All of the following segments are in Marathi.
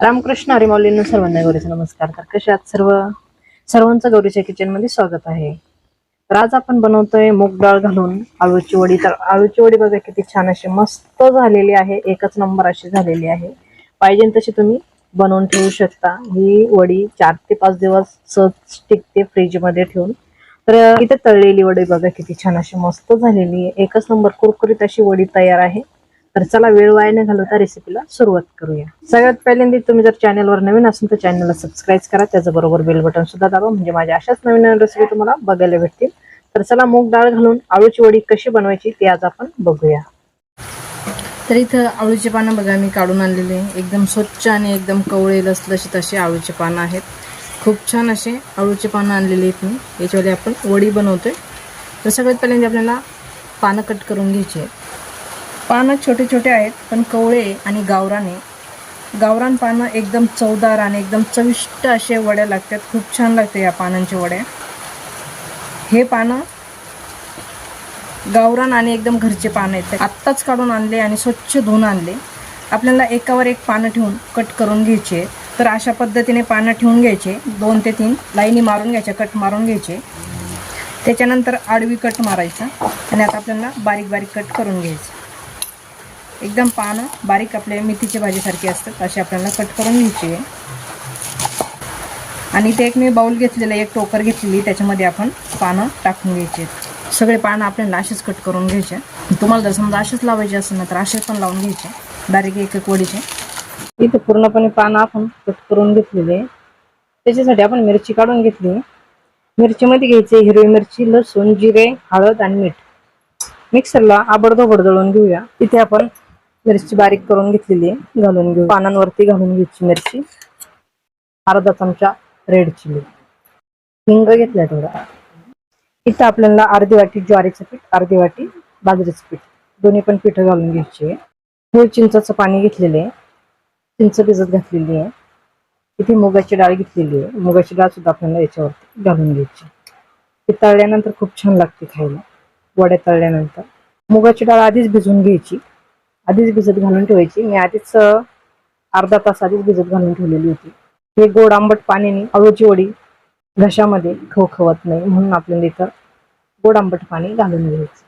रामकृष्ण हरिमौलींना सर्वांना गौरीचा नमस्कार. तर कसे आहात सर्व? सर्वांचं गौरीच्या किचनमध्ये स्वागत आहे. तर आज आपण बनवतोय मूग डाळ घालून आळूची वडी. तर आळूची वडी बघा किती छान अशी मस्त झालेली आहे. एकच नंबर अशी झालेली आहे. पाहिजे तशी तुम्ही बनवून ठेवू शकता. ही वडी चार ते पाच दिवस सहज टिकते फ्रीजमध्ये ठेवून. तर इथे तळलेली वडी बघा किती छान अशी मस्त झालेली आहे. एकच नंबर कुरकुरीत अशी वडी तयार आहे. तर चला वेळ वाया न घालवता रेसिपीला सुरुवात करूया. सगळ्यात पहिल्यांदा तुम्ही जर चॅनलवर नवीन असेल तर चॅनलला सबस्क्राईब करा. त्याचबरोबर बेल बटन सुद्धा दाबा. म्हणजे माझ्या अशाच नवीन नवीन रेसिपी तुम्हाला बघायला भेटतील. तर चला मूग डाळ घालून आळूची वडी कशी बनवायची ती आज आपण बघूया. तर इथं आळूची पानं बघा मी काढून आणलेले एकदम स्वच्छ आणि एकदम कवळे लसलशीत असे आळूची पानं आहेत. खूप छान असे आळूची पानं आणलेली आहेत मी. याच्यामध्ये आपण वडी बनवतोय. तर सगळ्यात पहिल्यांदा आपल्याला पानं कट करून घ्यायची आहेत. पानं छोटे छोटे आहेत पण कवळे आणि गावराने. गावरान पानं एकदम चवदार आणि एकदम चविष्ट असे वड्या लागतात. खूप छान लागते या पानांच्या वड्या हे पानं गावरान आणि एकदम घरचे पानं आहेत. आत्ताच काढून आणले आणि स्वच्छ धुवून आणले. आपल्याला एकावर एक पानं ठेवून कट करून घ्यायचे. तर अशा पद्धतीने पानं ठेवून घ्यायचे. दोन ते तीन लाईनी मारून घ्यायच्या कट मारून घ्यायचे. त्याच्यानंतर आडवी कट मारायचा आणि आता आपल्याला बारीक बारीक कट करून घ्यायचं. एकदम पानं बारीक आपल्या मेथीच्या भाजीसारखी असतात असे आपल्याला कट करून घ्यायची आहे. आणि ते एक मी बाउल घेतलेलं एक टोकर घेतलेली त्याच्यामध्ये आपण पानं टाकून घ्यायचे सगळे पानं आपल्याला असेच कट करून घ्यायचे तुम्हाला जर समजा असेच लावायचे असेल ना तर असेच पण लावून घ्यायचे बारीक एक एक वडीचे. इथे पूर्णपणे पानं आपण कट करून घेतलेले त्याच्यासाठी आपण मिरची काढून घेतली मिरचीमध्ये घ्यायचे हिरवी मिरची लसूण जिरे हळद आणि मीठ. मिक्सरला आबडधोबड दळून घेऊया. इथे आपण मिरची बारीक करून घेतलेली आहे घालून घेऊ. पानांवरती घालून घ्यायची मिरची. अर्धा चमचा रेड चिली. हिंग घेतलाय थोडा. इथं आपल्याला अर्धी वाटी ज्वारीचं पीठ अर्धी वाटी बाजरीचं पीठ. दोन्ही पण पिठं घालून घ्यायची मूळ चिंचाचं पाणी घेतलेलं आहे. चिंच भिजत घातलेली आहे. इथे मुगाची डाळ घेतलेली आहे. मुगाची डाळ सुद्धा आपल्याला याच्यावरती घालून घ्यायची ती तळल्यानंतर खूप छान लागते खायला. वड्या तळल्यानंतर. मुगाची डाळ आधीच भिजवून घ्यायची. आधीच भिजत घालून ठेवायची. मी आधीच अर्धा तास आधीच भिजत घालून ठेवलेली होती. हे गोड आंबट पाण्याने अळूची वडी घशामध्ये खवखवत नाही म्हणून आपल्याला इथं गोड आंबट पाणी घालून घ्यायचं.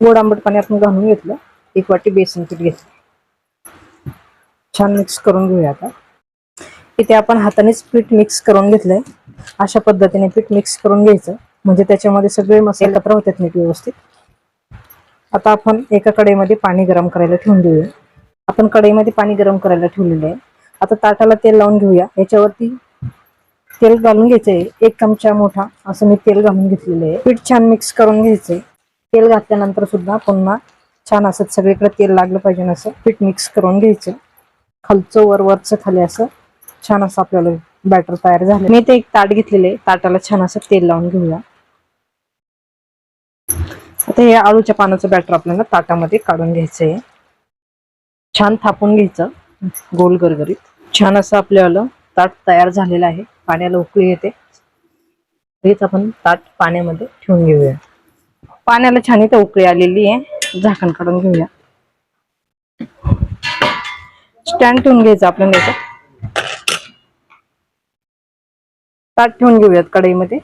गोड आंबट पाणी आपण घालून घेतलं. एक वाटी बेसन पीठ घेतलं. छान मिक्स करून घेऊया आता. इथे आपण हातानेच पीठ मिक्स करून घेतलंय. अशा पद्धतीने पीठ मिक्स करून घ्यायचं. म्हणजे त्याच्यामध्ये सगळे मसाले एकत्र होतात नीट व्यवस्थित. आता आपण एका कढईमध्ये पाणी गरम करायला ठेवून देऊया. आपण कढईमध्ये पाणी गरम करायला ठेवलेलं आहे. आता ताटाला तेल लावून घेऊया. याच्यावरती तेल घालून घ्यायचंय. एक चमचा मोठा असं मी तेल घालून घेतलेलं आहे. पीठ छान मिक्स करून घ्यायचंय. तेल घातल्यानंतर सुद्धा पुन्हा छान असं सगळीकडे तेल लागलं पाहिजे असं पीठ मिक्स करून घ्यायचं खालचं वर वरचं खाली असं छान असं आपल्याला बॅटर तयार झालं. मी ते एक ताट घेतलेले ताटाला छान असं तेल लावून घेऊया. आता हे आळूच्या पानाचं बॅटर आपल्याला ताटामध्ये काढून घ्यायचं आहे छान थापून घ्यायचं गोल गरगरीत. छान असं आपल्याला ताट तयार झालेलं आहे पाण्याला उकळी येते. हेच आपण ताट पाण्यामध्ये ठेवून घेऊया. पाण्याला छान इथं उकळी आलेली आहे झाकण काढून घेऊया. स्टँड ठेवून घ्यायचं आपल्याला याच्यात. ताट ठेवून घेऊयात कढईमध्ये.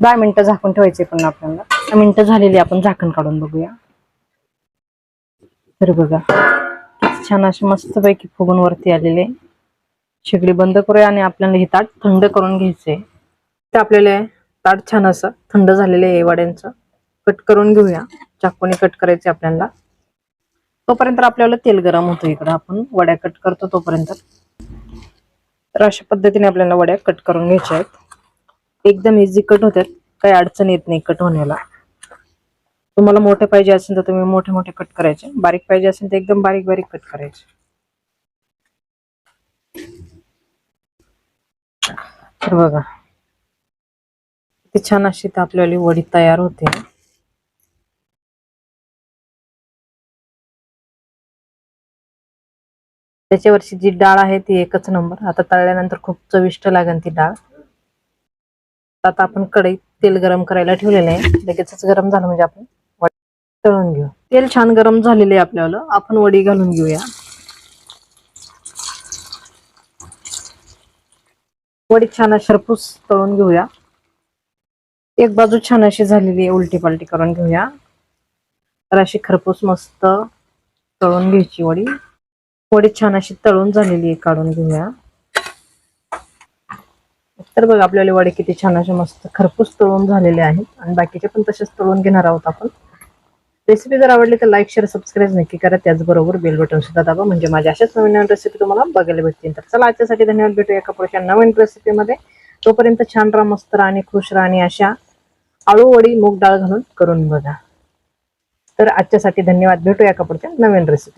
दहा मिनिटं झाकून ठेवायचे पण आपल्याला. दहा मिनिटं झालेली आपण झाकण काढून बघूया. तर बघा छान असे मस्तपैकी फुगून वरती आलेले शेगडी बंद करूया आणि आपल्याला हे ताट थंड करून घ्यायचे ते आपल्याला ताट छान असं थंड झालेलं आहे वड्यांचं. कट करून घेऊया. चाकूने कट करायचे आपल्याला. तोपर्यंत आपल्याला तेल गरम होतं इकडं. आपण वड्या कट करतो तोपर्यंत. तर अशा पद्धतीने आपल्याला वड्या कट करून घ्यायच्या आहेत. एकदम इझी कट होतात. काही अडचण येत नाही कट होण्याला. तुम्हाला मोठे पाहिजे असेल तर तुम्ही मोठे मोठे कट करायचे. बारीक पाहिजे असेल तर एकदम बारीक बारीक कट करायचे. तर बघा. किती छान अशी तर आपल्याला वडी तयार होते. त्याच्यावरची जी डाळ आहे ती एकच नंबर. आता तळल्यानंतर खूप चविष्ट लागेल ती डाळ. आता आपण कढईत तेल गरम करायला ठेवलेलं आहे. लगेचच गरम झालं म्हणजे आपण तळून घेऊ. तेल छान गरम झालेले आहे आपल्याला. आपण वडी घालून घेऊया. वडी छान अशी खरपूस तळून घेऊया. एक बाजू छान अशी झालेली आहे उलटी पालटी करून घेऊया. तर अशी खरपूस मस्त तळून घ्यायची वडी. वडी छान अशी तळून झालेली आहे काढून घेऊया. तर बघ आपल्याला वडे किती छान असे मस्त खरपूस तळून झालेले आहेत. आणि बाकीचे पण तसेच तळून घेणार आहोत आपण. रेसिपी जर आवडली तर लाईक शेअर सबस्क्राईब नक्की करा. त्याचबरोबर बेल बटन सुद्धा दाबा. म्हणजे माझ्या अशाच नवीन नवीन रेसिपी तुम्हाला बघायला भेटतील. तर चला आजच्यासाठी धन्यवाद. भेटूया एका पुढच्या नवीन रेसिपीमध्ये तोपर्यंत छान राहा मस्त राहा आणि खुश राहा आणि अशा आळू वडी मूग डाळ घालून करून बघा. तर आजच्यासाठी धन्यवाद. भेटूया एका पुढच्या नवीन रेसिपी